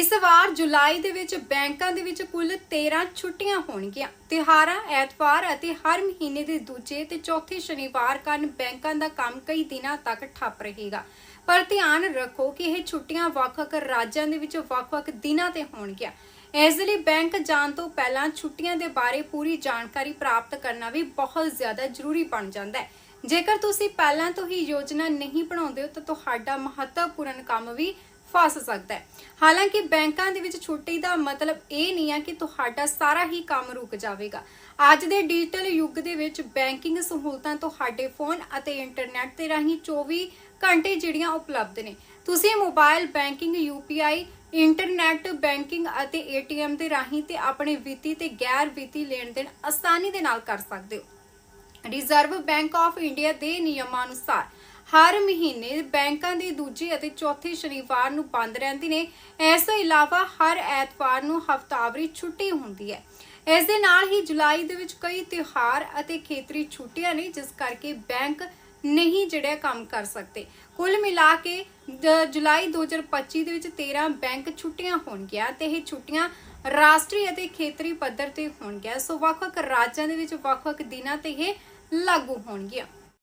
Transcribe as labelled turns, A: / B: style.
A: ਇਸ ਵਾਰ ਜੁਲਾਈ ਦੇ ਵਿੱਚ ਬੈਂਕਾਂ ਦੇ ਵਿੱਚ ਕੁੱਲ 13 ਛੁੱਟੀਆਂ ਹੋਣਗੀਆਂ। ਤਿਉਹਾਰਾਂ, ਐਤਵਾਰ ਅਤੇ ਹਰ ਮਹੀਨੇ ਦੇ ਦੂਜੇ ਤੇ ਚੌਥੇ ਸ਼ਨੀਵਾਰ ਕਾਰਨ ਬੈਂਕਾਂ ਦਾ ਕੰਮ ਕਈ ਦਿਨਾਂ ਤੱਕ ਠੱਪ ਰਹੇਗਾ। ਪਰ ਧਿਆਨ ਰੱਖੋ ਕਿ ਇਹ ਛੁੱਟੀਆਂ ਵੱਖ-ਵੱਖ ਰਾਜਾਂ ਦੇ ਵਿੱਚ ਵੱਖ-ਵੱਖ ਦਿਨਾਂ ਤੇ ਹੋਣਗੀਆਂ। ਇਸ ਲਈ ਬੈਂਕ ਜਾਣ ਤੋਂ ਪਹਿਲਾਂ ਛੁੱਟੀਆਂ ਦੇ ਬਾਰੇ ਪੂਰੀ ਜਾਣਕਾਰੀ ਪ੍ਰਾਪਤ ਕਰਨਾ ਵੀ ਬਹੁਤ ਜ਼ਿਆਦਾ ਜ਼ਰੂਰੀ ਬਣ ਜਾਂਦਾ ਹੈ। ਜੇਕਰ ਤੁਸੀਂ ਪਹਿਲਾਂ ਤੋਂ ਹੀ ਯੋਜਨਾ ਨਹੀਂ ਬਣਾਉਂਦੇ ਹੋ ਤਾਂ ਤੁਹਾਡਾ ਮਹੱਤਵਪੂਰਨ ਕੰਮ ਵੀ ਫਸ ਸਕਦਾ ਹੈ। ਹਾਲਾਂਕਿ ਬੈਂਕਾਂ ਦੇ ਵਿੱਚ ਛੁੱਟੀ ਦਾ ਮਤਲਬ ਇਹ ਨਹੀਂ ਹੈ ਕਿ ਤੁਹਾਡਾ ਸਾਰਾ ਹੀ ਕੰਮ ਰੁਕ ਜਾਵੇਗਾ। ਅੱਜ ਦੇ ਡਿਜੀਟਲ ਯੁੱਗ ਦੇ ਵਿੱਚ ਬੈਂਕਿੰਗ ਸਹੂਲਤਾਂ ਤੁਹਾਡੇ ਫੋਨ ਅਤੇ ਇੰਟਰਨੈਟ ਤੇ ਰਾਹੀਂ 24 ਘੰਟੇ ਜਿਹੜੀਆਂ ਉਪਲਬਧ ਨੇ। ਤੁਸੀਂ mobile banking UPI internet banking ਅਤੇ ATM ਦੇ ਰਾਹੀਂ ਤੇ ਆਪਣੇ ਵਿੱਤੀ ਤੇ ਗੈਰ ਵਿੱਤੀ ਲੈਣ ਦੇਣ ਆਸਾਨੀ ਦੇ ਨਾਲ ਕਰ ਸਕਦੇ ਹੋ। ਰਿਜ਼ਰਵ ਬੈਂਕ ਆਫ ਇੰਡੀਆ ਦੇ ਨਿਯਮਾਂ ਅਨੁਸਾਰ ਹਰ ਮਹੀਨੇ ਬੈਂਕਾਂ ਦੇ ਦੂਜੇ ਅਤੇ ਚੌਥੇ ਸ਼ਨੀਵਾਰ ਨੂੰ ਬੰਦ ਰਹਿੰਦੇ ਨੇ। ਇਸ ਤੋਂ ਇਲਾਵਾ ਹਰ ਐਤਵਾਰ ਨੂੰ ਹਫ਼ਤਾਵਾਰੀ ਛੁੱਟੀ ਹੁੰਦੀ ਹੈ। ਇਸ ਦੇ ਨਾਲ ਹੀ ਜੁਲਾਈ ਦੇ ਵਿੱਚ ਕਈ ਤਿਉਹਾਰ ਅਤੇ ਖੇਤਰੀ ਛੁੱਟੀਆਂ ਨੇ, ਜਿਸ ਕਰਕੇ ਬੈਂਕ ਨਹੀਂ ਜਿਹੜਾ ਕੰਮ ਕਰ ਸਕਦੇ। ਕੁੱਲ ਮਿਲਾ ਕੇ ਜ- ਜੁਲਾਈ 2025 ਦੇ ਵਿੱਚ 13 ਬੈਂਕ ਛੁੱਟੀਆਂ ਹੋਣਗੀਆਂ ਤੇ ਇਹ ਛੁੱਟੀਆਂ ਰਾਸ਼ਟਰੀ ਅਤੇ ਖੇਤਰੀ ਪੱਧਰ ਤੇ ਹੋਣਗੀਆਂ। ਸੋ ਵੱਖ-ਵੱਖ ਰਾਜਾਂ ਦੇ ਵਿੱਚ ਵੱਖ-ਵੱਖ ਦਿਨਾਂ ਤੇ ਇਹ ਲਾਗੂ ਹੋਣਗੀਆਂ।